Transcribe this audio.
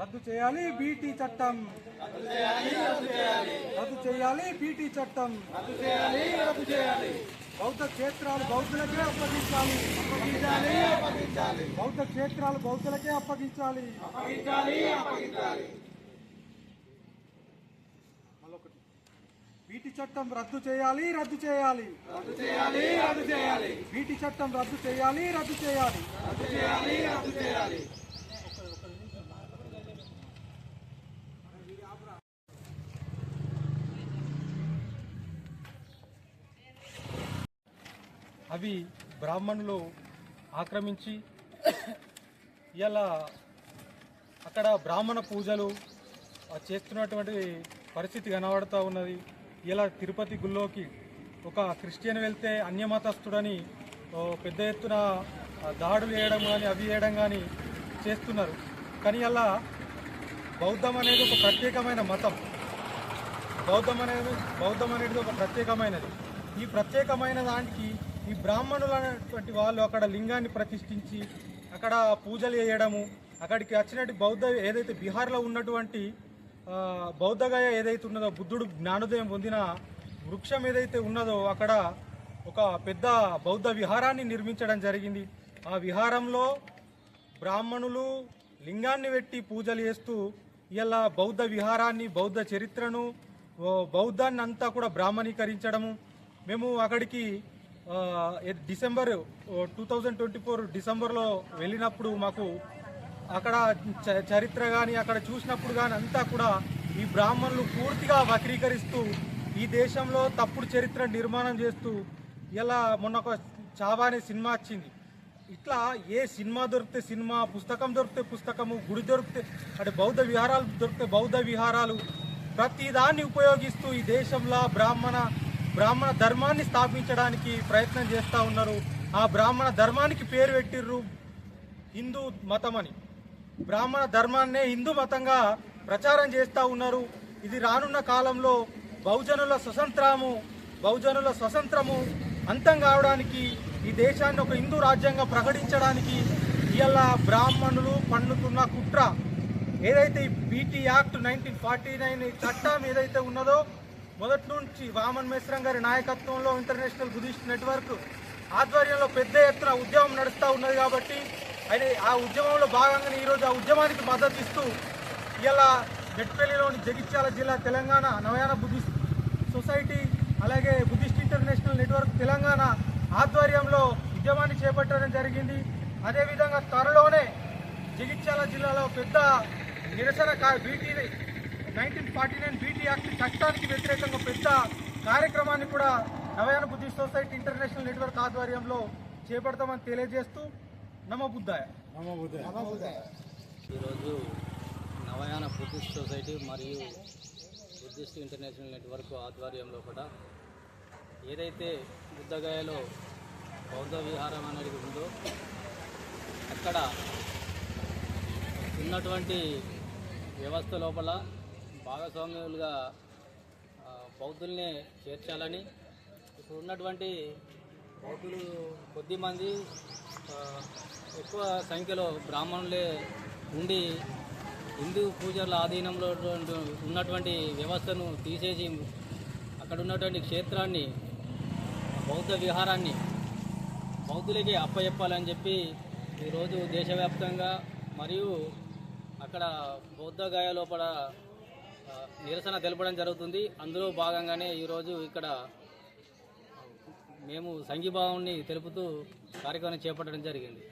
రద్దు చేయాలి బీటీ చట్టం. రద్దు చేయాలి బీటీ చట్టం. బౌద్ధ క్షేత్రాలు బౌద్ధులకే అప్పగించాలి. బౌద్ధ క్షేత్రాలు బౌద్ధులకే అప్పగించాలి. మళ్ళొకటి. బీటీ చట్టం రద్దు చేయాలి రద్దు చేయాలి. రద్దు చేయాలి రద్దు చేయాలి బీటీ చట్టం రద్దు చేయాలి రద్దు చేయాలి రద్దు చేయాలి రద్దు చేయాలి అవి బ్రాహ్మణులు ఆక్రమించి ఇలా అక్కడ బ్రాహ్మణ పూజలు చేస్తున్నటువంటి పరిస్థితి కనబడుతూ ఉన్నది. ఇలా తిరుపతి గుళ్ళోకి ఒక క్రిస్టియన్ వెళ్తే అన్యమతస్థుడని పెద్ద ఎత్తున దాడులు వేయడం కానీ అవి వేయడం కానీ చేస్తున్నారు. కానీ అలా బౌద్ధం అనేది ఒక ప్రత్యేకమైన మతం. బౌద్ధం అనేది బౌద్ధం అనేది ఒక ప్రత్యేకమైనది. ఈ ప్రత్యేకమైన దానికి ఈ బ్రాహ్మణులు అనేటువంటి వాళ్ళు అక్కడ లింగాన్ని ప్రతిష్ఠించి అక్కడ పూజలు చేయడము అక్కడికి వచ్చినట్టు బౌద్ధ ఏదైతే బీహార్లో ఉన్నటువంటి బౌద్ధగాయ బౌద్ధగయ ఏదైతే ఉన్నదో బుద్ధుడు జ్ఞానోదయం పొందిన వృక్షం ఏదైతే ఉన్నదో అక్కడ ఒక పెద్ద బౌద్ధ విహారాన్ని నిర్మించడం జరిగింది. ఆ విహారంలో బ్రాహ్మణులు లింగాన్ని పెట్టి పూజలు చేస్తూ ఇలా బౌద్ధ విహారాన్ని బౌద్ధ చరిత్రను బౌద్ధాన్ని అంతా కూడా బ్రాహ్మణీకరించడము. మేము అక్కడికి December two thousand twenty four డిసెంబర్లో వెళ్ళినప్పుడు మాకు అక్కడ చ- చరిత్ర కానీ అక్కడ చూసినప్పుడు కానీ అంతా కూడా ఈ బ్రాహ్మణులు పూర్తిగా వక్రీకరిస్తూ ఈ దేశంలో తప్పుడు చరిత్ర నిర్మాణం చేస్తూ ఇలా మొన్న ఒక చావా అనే సినిమా వచ్చింది. ఇట్లా ఏ సినిమా దొరికితే సినిమా పుస్తకం దొరికితే పుస్తకము గుడి దొరికితే అంటే బౌద్ధ విహారాలు దొరికితే బౌద్ధ విహారాలు ప్రతిదాన్ని ఉపయోగిస్తూ ఈ దేశంలో బ్రాహ్మణ బ్రాహ్మణ ధర్మాన్ని స్థాపించడానికి ప్రయత్నం చేస్తూ ఉన్నారు. ఆ బ్రాహ్మణ ధర్మానికి పేరు పెట్టిర్రు హిందూ మతం అని. బ్రాహ్మణ ధర్మాన్నే హిందూ మతంగా ప్రచారం చేస్తూ ఉన్నారు. ఇది రానున్న కాలంలో బహుజనుల స్వతంత్రము బహుజనుల స్వతంత్రము అంతం కావడానికి ఈ దేశాన్ని ఒక హిందూ రాజ్యంగా ప్రకటించడానికి ఇవాళ బ్రాహ్మణులు పండుతున్న కుట్ర ఏదైతే ఈ BT act nineteen forty nine చట్టం ఏదైతే ఉన్నదో మొదటి నుంచి వామన్ మిశ్రం గారి నాయకత్వంలో ఇంటర్నేషనల్ బుద్ధిస్ట్ నెట్వర్క్ ఆధ్వర్యంలో పెద్ద ఎత్తున ఉద్యమం నడుస్తూ ఉన్నది కాబట్టి ఆయన ఆ ఉద్యమంలో భాగంగానే ఈరోజు ఆ ఉద్యమానికి మద్దతు ఇస్తూ ఇలా గట్పల్లిలోని జగిత్యాల జిల్లా తెలంగాణ నవయాన బుద్ధిస్ట్ సొసైటీ అలాగే బుద్ధిస్ట్ ఇంటర్నేషనల్ నెట్వర్క్ తెలంగాణ ఆధ్వర్యంలో ఉద్యమాన్ని చేపట్టడం జరిగింది. అదేవిధంగా త్వరలోనే జగిత్యాల జిల్లాలో పెద్ద నిరసన BT nineteen forty nine BT act చట్టానికి వ్యతిరేకంగా పెద్ద కార్యక్రమాన్ని కూడా Navayana buddhist society international network ఆధ్వర్యంలో చేపడతామని తెలియజేస్తూ నమ బుద్ధాయ. ఈరోజు నవయాన బుద్ధిస్ట్ సొసైటీ మరియు బుద్ధిస్ట్ ఇంటర్నేషనల్ నెట్వర్క్ ఆధ్వర్యంలో కూడా ఏదైతే బుద్ధగయలో బౌద్ధ విహారం అనేది ఉందో అక్కడ ఉన్నటువంటి వ్యవస్థ లోపల భాగస్వామ్యులుగా బౌద్ధుల్ని చేర్చాలని ఇప్పుడు ఉన్నటువంటి బౌద్ధులు కొద్దిమంది ఎక్కువ సంఖ్యలో బ్రాహ్మణులే ఉండి హిందూ పూజల ఆధీనంలో ఉన్నటువంటి వ్యవస్థను తీసేసి అక్కడ ఉన్నటువంటి క్షేత్రాన్ని బౌద్ధ విహారాన్ని బౌద్ధులకి అప్పచెప్పాలని చెప్పి ఈరోజు దేశవ్యాప్తంగా మరియు అక్కడ బౌద్ధ గాయ లోపల నిరసన తెలపడం జరుగుతుంది. అందులో భాగంగానే ఈరోజు ఇక్కడ మేము సంఘీభావాన్ని తెలుపుతూ కార్యక్రమం చేపట్టడం జరిగింది.